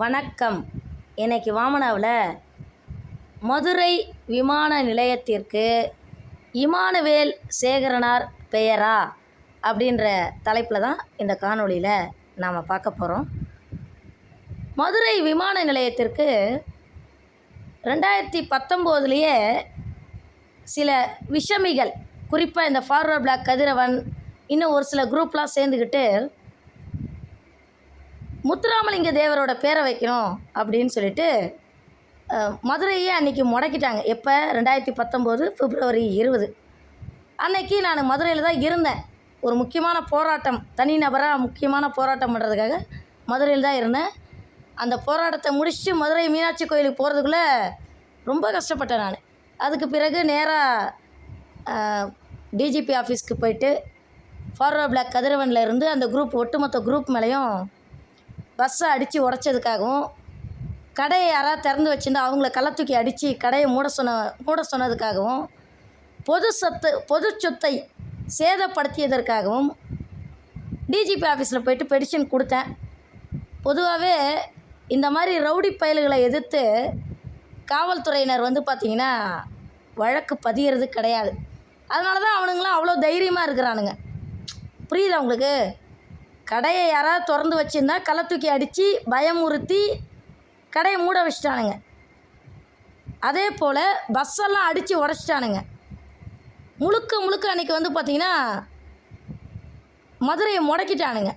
வணக்கம். இன்னைக்கு வாமனாவில் மதுரை விமான நிலையத்திற்கு இமானுவேல் சேகரனார் பெயரா? அப்படின்ற தலைப்பில் தான் இந்த காணொளியில் நாம் பார்க்க போகிறோம் மதுரை விமான நிலையத்திற்கு ரெண்டாயிரத்தி பத்தொம்போதுலேயே சில விஷமிகள் குறிப்பாக இந்த ஃபார்வர்ட் பிளாக் கதிரவன் இன்னும் ஒரு சில குரூப்லாம் சேர்ந்துக்கிட்டு முத்துராமலிங்க தேவரோட பேரை வைக்கணும் அப்படின்னு சொல்லிட்டு மதுரையே அன்றைக்கி முடக்கிட்டாங்க. எப்போ? ரெண்டாயிரத்தி பத்தொம்போது பிப்ரவரி இருபது. அன்னைக்கு நான் மதுரையில் தான் இருந்தேன். ஒரு முக்கியமான போராட்டம் தனிநபராக முக்கியமான போராட்டம் பண்ணுறதுக்காக மதுரையில் தான் இருந்தேன். அந்த போராட்டத்தை முடிச்சுட்டு மதுரை மீனாட்சி கோயிலுக்கு போகிறதுக்குள்ளே ரொம்ப கஷ்டப்பட்டேன் நான். அதுக்கு பிறகு நேராக டிஜிபி ஆஃபீஸ்க்கு போயிட்டு ஃபார்வர்ட் பிளாக் கதிரவனில் இருந்து அந்த குரூப் ஒட்டுமொத்த குரூப் மேலேயும் பஸ்ஸை அடித்து உடச்சதுக்காகவும் கடையை யாராவது திறந்து வச்சுருந்தா அவங்கள களை தூக்கி அடித்து கடையை மூட சொன்ன மூட சொன்னதுக்காகவும் பொது சொத்து பொது சொத்தை சேதப்படுத்தியதற்காகவும் டிஜிபி ஆஃபீஸில் போயிட்டு பெடிஷன் கொடுத்தேன். பொதுவாகவே இந்த மாதிரி ரவுடி பயல்களை எதிர்த்து காவல்துறையினர் வந்து பார்த்திங்கன்னா வழக்கு பதியறது கிடையாது. அதனால தான் அவனுங்களாம் அவ்வளோ தைரியமாக இருக்கிறானுங்க. புரியுதா உங்களுக்கு? கடையை யாராவது திறந்து வச்சுருந்தா களை தூக்கி அடித்து பயமுறுத்தி கடையை மூட வச்சிட்டானுங்க. அதே போல் பஸ்ஸெல்லாம் அடித்து உடச்சிட்டானுங்க. முழுக்க முழுக்க அன்றைக்கி வந்து பார்த்திங்கன்னா மதுரையை முடக்கிட்டானுங்க.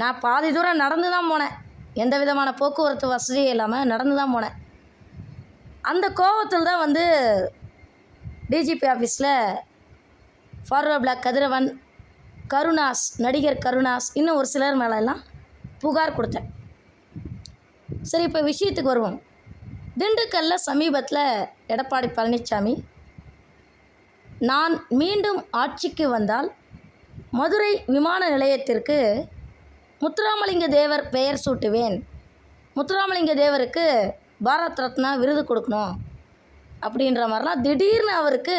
நான் பாதி தூரம் நடந்து தான் போனேன். எந்த விதமான போக்குவரத்து வசதியும் இல்லாமல் நடந்து தான் போனேன். அந்த கோவத்தில் தான் வந்து டிஜிபி ஆஃபீஸில் ஃபார்வர்ட் பிளாக் கதிரவன் கருணாஸ் நடிகர் கருணாஸ் இன்னும் ஒரு சிலர் மேலெல்லாம் புகார் கொடுத்தேன். சரி இப்போ விஷயத்துக்கு வருவோம். திண்டுக்கல்ல சமீபத்தில் எடப்பாடி பழனிசாமி நான் மீண்டும் ஆட்சிக்கு வந்தால் மதுரை விமான நிலையத்திற்கு முத்துராமலிங்க தேவர் பெயர் சூட்டுவேன். முத்துராமலிங்க தேவருக்கு பாரத் ரத்னா விருது கொடுக்கணும் அப்படின்ற மாதிரிலாம் திடீர்னு அவருக்கு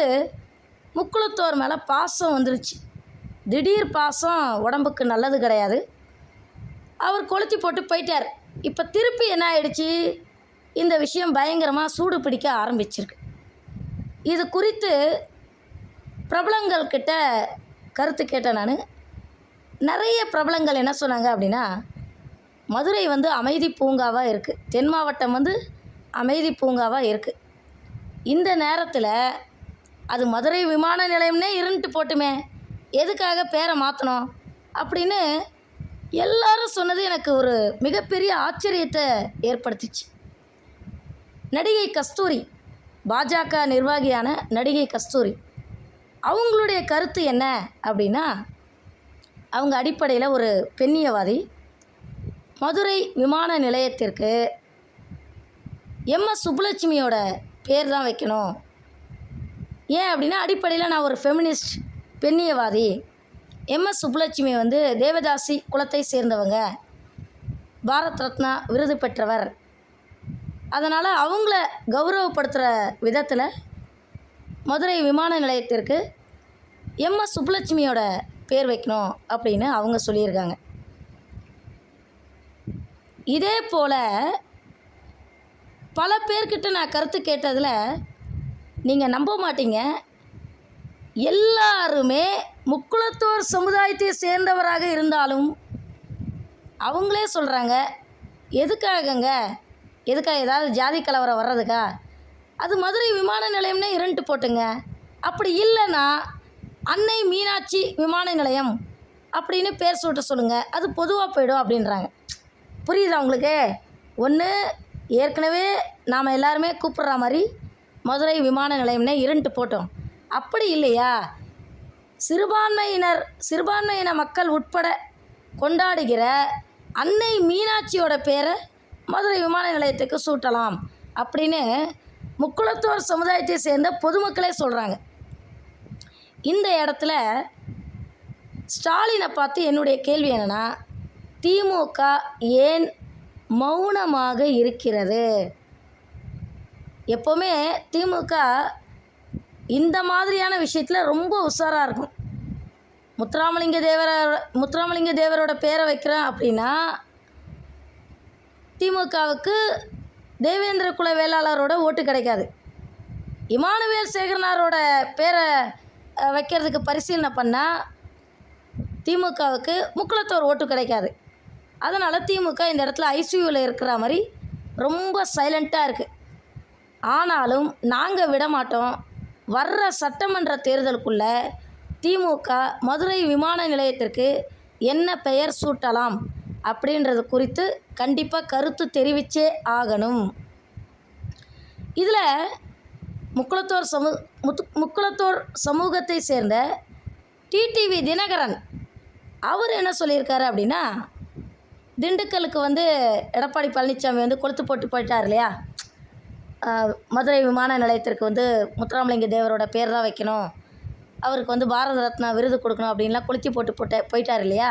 முக்குளத்தோர் மேலே பாசம் வந்துருச்சு. திடீர் பாசம் உடம்புக்கு நல்லது கிடையாது. அவர் கொளுத்தி போட்டு போயிட்டார். இப்போ திருப்பி என்ன ஆயிடுச்சு? இந்த விஷயம் பயங்கரமாக சூடு பிடிக்க ஆரம்பிச்சிருக்கு. இது குறித்து பிரபலங்கள் கிட்ட கருத்து கேட்டேன் நான். நிறைய பிரபலங்கள் என்ன சொன்னாங்க அப்படின்னா மதுரை வந்து அமைதி பூங்காவாக இருக்குது தென் மாவட்டம் வந்து அமைதி பூங்காவாக இருக்குது இந்த நேரத்தில் அது மதுரை விமான நிலையம்னே இருந்துட்டு போட்டுமே. எதுக்காக பேரை மாற்றணும் அப்படின்னு எல்லாரும் சொன்னது எனக்கு ஒரு மிகப்பெரிய ஆச்சரியத்தை ஏற்படுத்திச்சு. நடிகை கஸ்தூரி பாஜக நிர்வாகியான நடிகை கஸ்தூரி அவங்களுடைய கருத்து என்ன அப்படின்னா அவங்க அடிப்படையில் ஒரு பெண்ணியவாதி மதுரை விமான நிலையத்திற்கு எம்எஸ் சுப்புலட்சுமியோட பேர் தான் வைக்கணும். ஏன் அப்படின்னா அடிப்படையில் நான் ஒரு ஃபெமினிஸ்ட் பெண்ணியவாதி எம்எஸ் சுப்புலட்சுமி வந்து தேவதாசி குலத்தை சேர்ந்தவங்க. பாரத் ரத்னா விருது பெற்றவர். அதனால் அவங்கள கௌரவப்படுத்துகிற விதத்தில் மதுரை விமான நிலையத்திற்கு எம்எஸ் சுப்புலட்சுமியோட பேர் வைக்கணும் அப்படின்னு அவங்க சொல்லியிருக்காங்க. இதே போல் பல பேர்கிட்ட நான் கருத்து கேட்டதில் நீங்கள் நம்ப மாட்டீங்க. எல்லாருமே முக்குளத்தோர் சமுதாயத்தை சேர்ந்தவராக இருந்தாலும் அவங்களே சொல்கிறாங்க எதுக்காகங்க? எதுக்காக ஏதாவது ஜாதி கலவரம் வர்றதுக்கா? அது மதுரை விமான நிலையம்னே இருண்டு போட்டுங்க. அப்படி இல்லைன்னா அன்னை மீனாட்சி விமான நிலையம் அப்படின்னு பேர் சொல்லிட்டு சொல்லுங்கள் அது பொதுவாக போயிடும் அப்படின்றாங்க. புரியுதா உங்களுக்கு? ஒன்று ஏற்கனவே நாம் எல்லாருமே கூப்பிட்ற மாதிரி மதுரை விமான நிலையம்னே இருண்டு போட்டோம். அப்படி இல்லையா? சிறுபான்மையினர் சிறுபான்மையின மக்கள் உட்பட கொண்டாடுகிற அன்னை மீனாட்சியோட பேரை மதுரை விமான நிலையத்துக்கு சூட்டலாம் அப்படின்னு முக்குளத்தோர் சமுதாயத்தை சேர்ந்த பொதுமக்களே சொல்கிறாங்க இந்த இடத்துல ஸ்டாலினை பார்த்து என்னுடைய கேள்வி என்னென்னா திமுக ஏன் மௌனமாக இருக்கிறது? எப்போவுமே திமுக இந்த மாதிரியான விஷயத்தில் ரொம்ப உஷாராக இருக்கும். முத்துராமலிங்க தேவர முத்துராமலிங்க தேவரோட பேரை வைக்கிறேன் அப்படின்னா திமுகவுக்கு தேவேந்திர குல வேளாளரோட ஓட்டு கிடைக்காது. இமானுவேல் சேகரனாரோட பேரை வைக்கிறதுக்கு பரிசீலனை பண்ணால் திமுகவுக்கு முக்குளத்தோர் ஓட்டு கிடைக்காது. அதனால் திமுக இந்த இடத்துல ஐசியூவில் இருக்கிற மாதிரி ரொம்ப சைலண்ட்டாக இருக்குது ஆனாலும் நாங்கள் விட மாட்டோம். வர்ற சட்டமன்ற தேர்தலுக்குள்ளே திமுக மதுரை விமான நிலையத்திற்கு என்ன பெயர் சூட்டலாம் அப்படின்றது குறித்து கண்டிப்பாக கருத்து தெரிவிச்சே ஆகணும். இதில் முக்குளத்தோர் சமூ முத்து முக்குளத்தோர் சமூகத்தை சேர்ந்த டிடிவி தினகரன் அவர் என்ன சொல்லியிருக்காரு அப்படின்னா திண்டுக்கலுக்கு வந்து எடப்பாடி பழனிசாமி வந்து கொளுத்து போட்டு போயிட்டார் இல்லையா? மதுரை விமான நிலையத்திற்கு வந்து முத்துராமலிங்க தேவரோட பேர் தான் வைக்கணும். அவருக்கு வந்து பாரத ரத்னா விருது கொடுக்கணும் அப்படின்லாம் கொளுத்தி போட்டு போட்ட போயிட்டார் இல்லையா?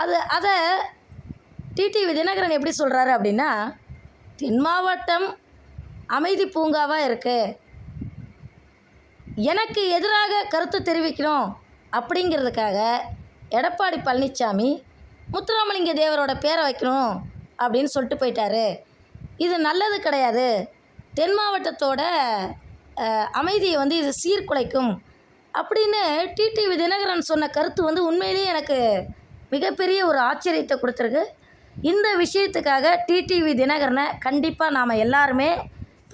அது அதை டிடிவி தினகரன் எப்படி சொல்கிறாரு அப்படின்னா தென் மாவட்டம் அமைதி பூங்காவாக இருக்குது எனக்கு எதிராக கருத்து தெரிவிக்கணும் அப்படிங்கிறதுக்காக எடப்பாடி பழனிசாமி முத்துராமலிங்க தேவரோட பேரை வைக்கணும் அப்படின்னு சொல்லிட்டு போயிட்டாரு. இது நல்லது கிடையாது. தென் மாவட்டத்தோட அமைதியை வந்து இது சீர்குலைக்கும். அப்படின்னு டிடிவி தினகரன் சொன்ன கருத்து வந்து உண்மையிலேயே எனக்கு மிகப்பெரிய ஒரு ஆச்சரியத்தை கொடுத்துருக்கு. இந்த விஷயத்துக்காக டிடிவி தினகரனை கண்டிப்பாக நாம் எல்லாருமே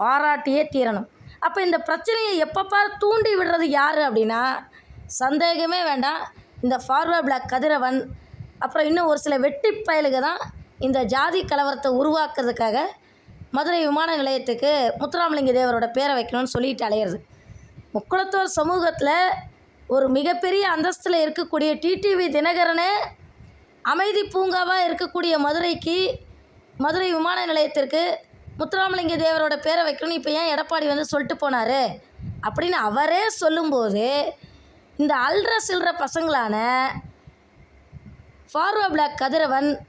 பாராட்டியே தீரணும். அப்போ இந்த பிரச்சனையை எப்பப்பா தூண்டி விடுறது யார் அப்படின்னா சந்தேகமே வேண்டாம். இந்த ஃபார்வர்ட் பிளாக் கதிரவன் அப்புறம் இன்னும் ஒரு சில வெட்டி பயலுக தான் இந்த ஜாதி கலவரத்தை உருவாக்குறதுக்காக மதுரை விமான நிலையத்துக்கு முத்துராமலிங்க தேவரோட பேரை வைக்கணும்னு சொல்லிட்டு அலையிறது. முக்குளத்தோர் சமூகத்தில் ஒரு மிகப்பெரிய அந்தஸ்தில் இருக்கக்கூடிய டிடிவி தினகரனே அமைதி பூங்காவாக இருக்கக்கூடிய மதுரைக்கு மதுரை விமான நிலையத்திற்கு முத்துராமலிங்க தேவரோட பேரை வைக்கணும்னு இப்போ ஏன் எடப்பாடி வந்து சொல்லிட்டு போனார்? அப்படின்னு அவரே சொல்லும்போது இந்த அல்ற சில்ற பசங்களான ஃபார்வர்ட் பிளாக் கதிரவன்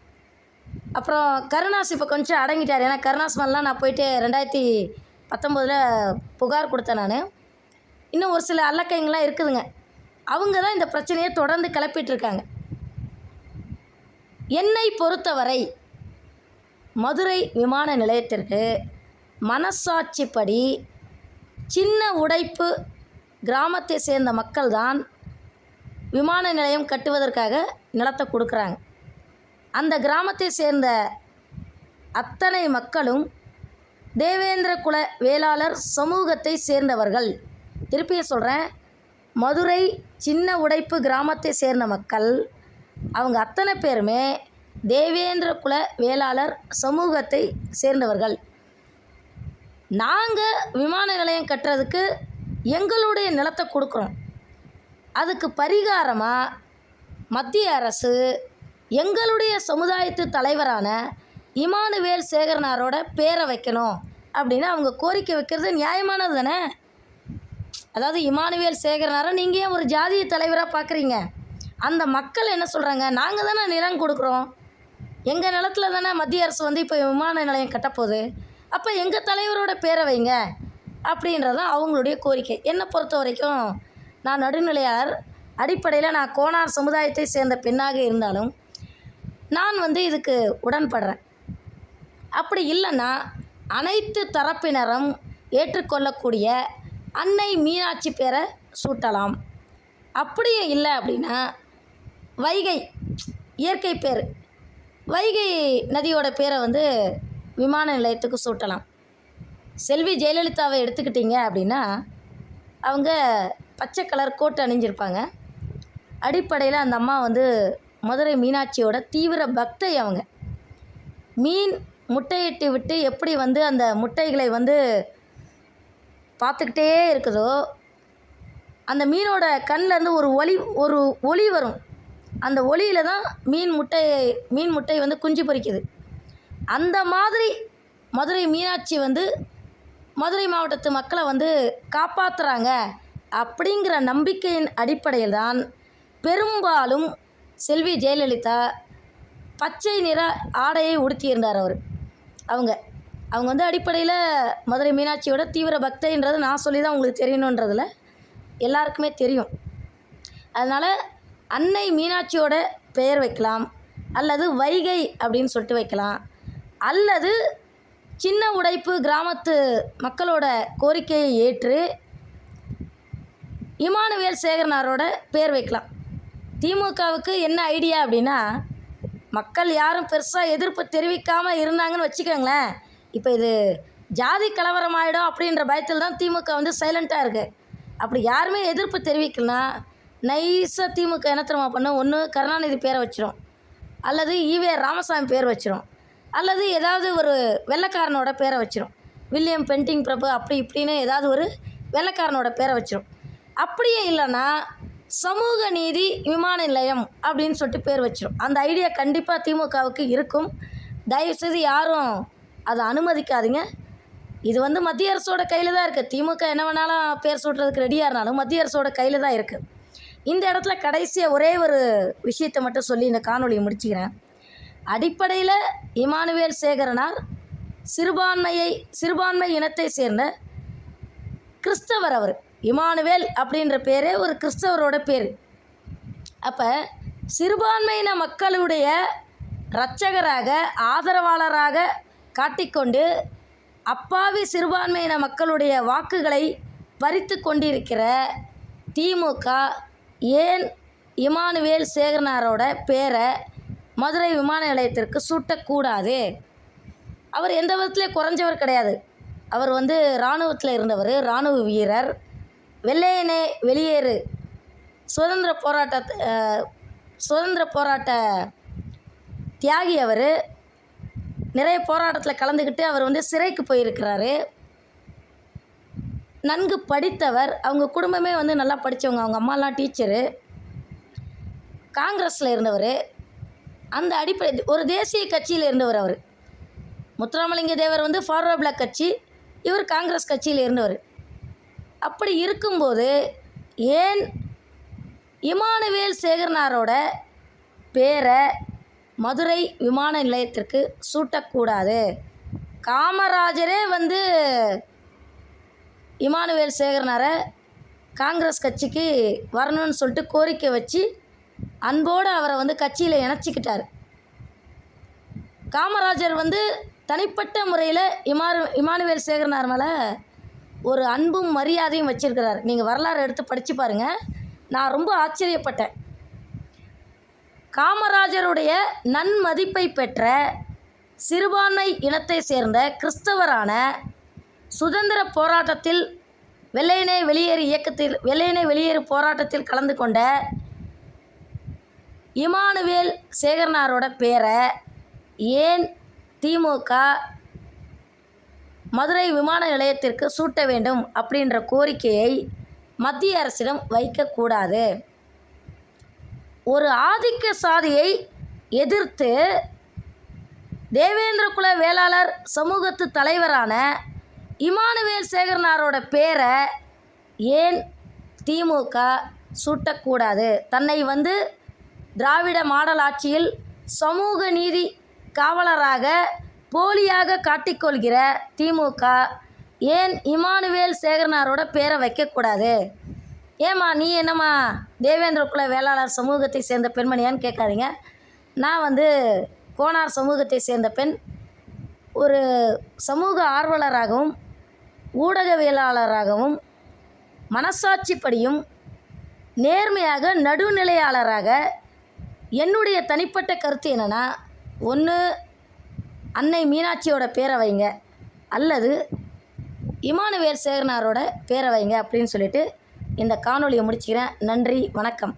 அப்புறம் கருணாஸ் இப்போ கொஞ்சம் அடங்கிட்டார். ஏன்னா கருணாஸ் மேலாம் நான் போயிட்டு ரெண்டாயிரத்தி பத்தொம்போதில் புகார் கொடுத்தேன் நான். இன்னும் ஒரு சில அல்லக்கைங்களாம் இருக்குதுங்க. அவங்க தான் இந்த பிரச்சனையை தொடர்ந்து கிளப்பிட்டு இருக்காங்க என்னை பொறுத்தவரை மதுரை விமான நிலையத்திற்கு மனசாட்சிப்படி சின்ன உடைப்பு கிராமத்தை சேர்ந்த மக்கள்தான் விமான நிலையம் கட்டுவதற்காக நிலத்தை கொடுக்குறாங்க. அந்த கிராமத்தை சேர்ந்த அத்தனை மக்களும் தேவேந்திர குல வேளாளர் சமூகத்தை சேர்ந்தவர்கள். திருப்பியும் சொல்கிறேன் மதுரை சின்ன உடைப்பு கிராமத்தை சேர்ந்த மக்கள் அவங்க அத்தனை பேருமே தேவேந்திர குல வேளாளர் சமூகத்தை சேர்ந்தவர்கள். நாங்கள் விமான நிலையம் கட்டுறதுக்கு எங்களுடைய நிலத்தை கொடுக்குறோம். அதுக்கு பரிகாரமாக மத்திய அரசு எங்களுடைய சமுதாயத்து தலைவரான இமானுவேல் சேகரனாரோட பேரை வைக்கணும் அப்படின்னு அவங்க கோரிக்கை வைக்கிறது நியாயமானது தானே? அதாவது இமானுவேல் சேகரனாரை நீங்கள் ஏன் ஒரு ஜாதிய தலைவராக பார்க்குறீங்க? அந்த மக்கள் என்ன சொல்கிறாங்க நாங்கள் தானே நிலம் கொடுக்குறோம். எங்கள் நிலத்துல தானே மத்திய அரசு வந்து இப்போ விமான நிலையம் கட்டப்போகுது அப்போ எங்கள் தலைவரோட பேரை வைங்க அப்படின்றது தான் அவங்களுடைய கோரிக்கை. என்னை பொறுத்த வரைக்கும் நான் நடுநிலையாளர். அடிப்படையில் நான் கோனார் சமுதாயத்தை சேர்ந்த பெண்ணாக இருந்தாலும் நான் வந்து இதுக்கு உடன்படுறேன். அப்படி இல்லைன்னா அனைத்து தரப்பினரும் ஏற்றுக்கொள்ளக்கூடிய அன்னை மீனாட்சி பேரை சூட்டலாம். அப்படியே இல்லை அப்படின்னா வைகை இயற்கை பேர். வைகை நதியோட பேரை வந்து விமான நிலையத்துக்கு சூட்டலாம். செல்வி ஜெயலலிதாவை எடுத்துக்கிட்டிங்க அப்படின்னா அவங்க பச்சை கலர் கோட் அணிஞ்சிருப்பாங்க. அடிப்படையில் அந்த அம்மா வந்து மதுரை மீனாட்சியோட தீவிர பக்தை அவங்க. மீன் முட்டையிட்டு விட்டு எப்படி வந்து அந்த முட்டைகளை வந்து பார்த்துக்கிட்டே இருக்குதோ அந்த மீனோட கண்ணிலேருந்து ஒரு ஒளி ஒரு ஒளி வரும். அந்த ஒளியில் தான் மீன் முட்டையை மீன் முட்டை வந்து குஞ்சு பொரிக்குது அந்த மாதிரி மதுரை மீனாட்சி வந்து மதுரை மாவட்டத்து மக்களை வந்து காப்பாற்றுறாங்க அப்படிங்கிற நம்பிக்கையின் அடிப்படையில் தான் பெரும்பாலும் செல்வி ஜெயலலிதா பச்சை நிற ஆடையை உடுத்தியிருந்தார் அவர். அவங்க அவங்க வந்து அடிப்படையில் மதுரை மீனாட்சியோட தீவிர பக்தைன்றது நான் சொல்லி தான் உங்களுக்கு தெரியணுன்றதில் எல்லாருக்குமே தெரியும். அதனால் அன்னை மீனாட்சியோட பெயர் வைக்கலாம் அல்லது வைகை அப்படின்னு சொல்லிட்டு வைக்கலாம் அல்லது சின்ன உடைப்பு கிராமத்து மக்களோட கோரிக்கையை ஏற்று இமானுவேல் சேகரனாரோட பேர் வைக்கலாம். திமுகவுக்கு என்ன ஐடியா அப்படின்னா மக்கள் யாரும் பெருசாக எதிர்ப்பு தெரிவிக்காமல் இருந்தாங்கன்னு வச்சுக்கோங்களேன். இப்போ இது ஜாதி கலவரம் ஆகிடும் அப்படின்ற பயத்தில் தான் திமுக வந்து சைலண்ட்டாக இருக்குது அப்படி யாருமே எதிர்ப்பு தெரிவிக்கலனா நைஸாக திமுக என்ன தெரியுமா பண்ணும்? ஒன்று கருணாநிதி பேரை வச்சிரும். அல்லது ஈவே ராமசாமி பேர் வச்சிரும். அல்லது ஏதாவது ஒரு வெள்ளைக்காரனோட பேரை வச்சிரும். வில்லியம் பென்டிங் பிரபு அப்படி இப்படின்னு ஏதாவது ஒரு வெள்ளைக்காரனோட பேரை வச்சிரும். அப்படியே இல்லைன்னா சமூக நீதி விமான நிலையம் அப்படின்னு சொல்லிட்டு பேர் வச்சிரும். அந்த ஐடியா கண்டிப்பாக திமுகவுக்கு இருக்கும். தயவுசெய்து யாரும் அதை அனுமதிக்காதீங்க. இது வந்து மத்திய அரசோட கையில் தான் இருக்குது திமுக என்ன வேணாலும் பேர் சூட்டுறதுக்கு ரெடியாக இருந்தாலும் மத்திய அரசோட கையில் தான் இருக்குது இந்த இடத்துல கடைசியாக ஒரே ஒரு விஷயத்தை மட்டும் சொல்லி இந்த காணொலியை முடிச்சுக்கிறேன். அடிப்படையில் இமானுவேல் சேகரனார் சிறுபான்மையை சிறுபான்மை இனத்தை சேர்ந்த கிறிஸ்தவர் அவர். இமானுவேல் அப்படின்ற பேரே ஒரு கிறிஸ்தவரோட பேர். அப்போ சிறுபான்மையின மக்களுடைய இரட்சகராக ஆதரவாளராக காட்டிக்கொண்டு அப்பாவி சிறுபான்மையின மக்களுடைய வாக்குகளை பறித்து கொண்டிருக்கிற திமுக ஏன் இமானுவேல் சேகரனாரோட பேரை மதுரை விமான நிலையத்திற்கு சூட்டக்கூடாது? அவர் எந்த விதத்துலேயும் குறைஞ்சவர் கிடையாது. அவர் வந்து இராணுவத்தில் இருந்தவர் இராணுவ வீரர். வெள்ளையனே வெளியேறு. சுதந்திர போராட்ட சுதந்திர போராட்ட தியாகி அவர். நிறைய போராட்டத்தில் கலந்துக்கிட்டு அவர் வந்து சிறைக்கு போயிருக்கிறாரு. நன்கு படித்தவர். அவங்க குடும்பமே வந்து நல்லா படித்தவங்க அவங்க அம்மாலாம் டீச்சரு. காங்கிரஸில் இருந்தவர். அந்த அடிப்படை ஒரு தேசிய கட்சியில் இருந்தவர் அவர். முத்துராமலிங்க தேவர் வந்து ஃபார்வர்ட் பிளாக் கட்சி. இவர் காங்கிரஸ் கட்சியில் இருந்தவர். அப்படி இருக்கும்போது ஏன் இமானுவேல் சேகரனாரோட பேரை மதுரை விமான நிலையத்திற்கு சூட்டக்கூடாது? காமராஜரே வந்து இமானுவேல் சேகரனாரை காங்கிரஸ் கட்சிக்கு வரணும்னு சொல்லிட்டு கோரிக்கை வச்சு அன்போடு அவரை வந்து கட்சியில் இணைச்சிக்கிட்டார். காமராஜர் வந்து தனிப்பட்ட முறையில் இமானு இமானுவேல் சேகரனார் மேலே ஒரு அன்பும் மரியாதையும் வச்சிருக்கிறார். நீங்கள் வரலாறு எடுத்து படித்து பாருங்கள் நான் ரொம்ப ஆச்சரியப்பட்டேன். காமராஜருடைய நன்மதிப்பை பெற்ற சிறுபான்மை இனத்தை சேர்ந்த கிறிஸ்தவரான சுதந்திர போராட்டத்தில் வெள்ளையனே வெளியேறு இயக்கத்தில் வெள்ளையனே வெளியேறு போராட்டத்தில் கலந்து கொண்ட இமானுவேல் சேகர்னாரோட பேரை ஏன் திமுக மதுரை விமான நிலையத்திற்கு சூட்ட வேண்டும் அப்படின்ற கோரிக்கையை மத்திய அரசிடம் வைக்கக்கூடாது. ஒரு ஆதிக்க சாதியை எதிர்த்து தேவேந்திர குல வேளாளர் சமூகத்து தலைவரான இமானுவேல் சேகரனாரோட பேரை ஏன் திமுக சூட்டக்கூடாது? தன்னை வந்து திராவிட மாடல் ஆட்சியில் சமூக நீதி காவலராக போலியாக காட்டிக்கொள்கிற திமுக ஏன் இமானுவேல் சேகரனாரோட பேரை வைக்கக்கூடாது? ஏம்மா நீ என்னம்மா தேவேந்திர குல வேளாளர் சமூகத்தை சேர்ந்த பெண்மணியான்னு கேட்காதீங்க. நான் வந்து கோனார் சமூகத்தை சேர்ந்த பெண். ஒரு சமூக ஆர்வலராகவும் ஊடகவியலாளராகவும் மனசாட்சிப்படியும் நேர்மையாக நடுநிலையாளராக என்னுடைய தனிப்பட்ட கருத்து என்னென்னா ஒன்று அன்னை மீனாட்சியோட பேரை வைங்க. அல்லது இமானுவேல் சேகரனாரோட பேரை வைங்க அப்படின்னு சொல்லிட்டு இந்த காணொலியை முடிச்சுக்கிறேன். நன்றி வணக்கம்.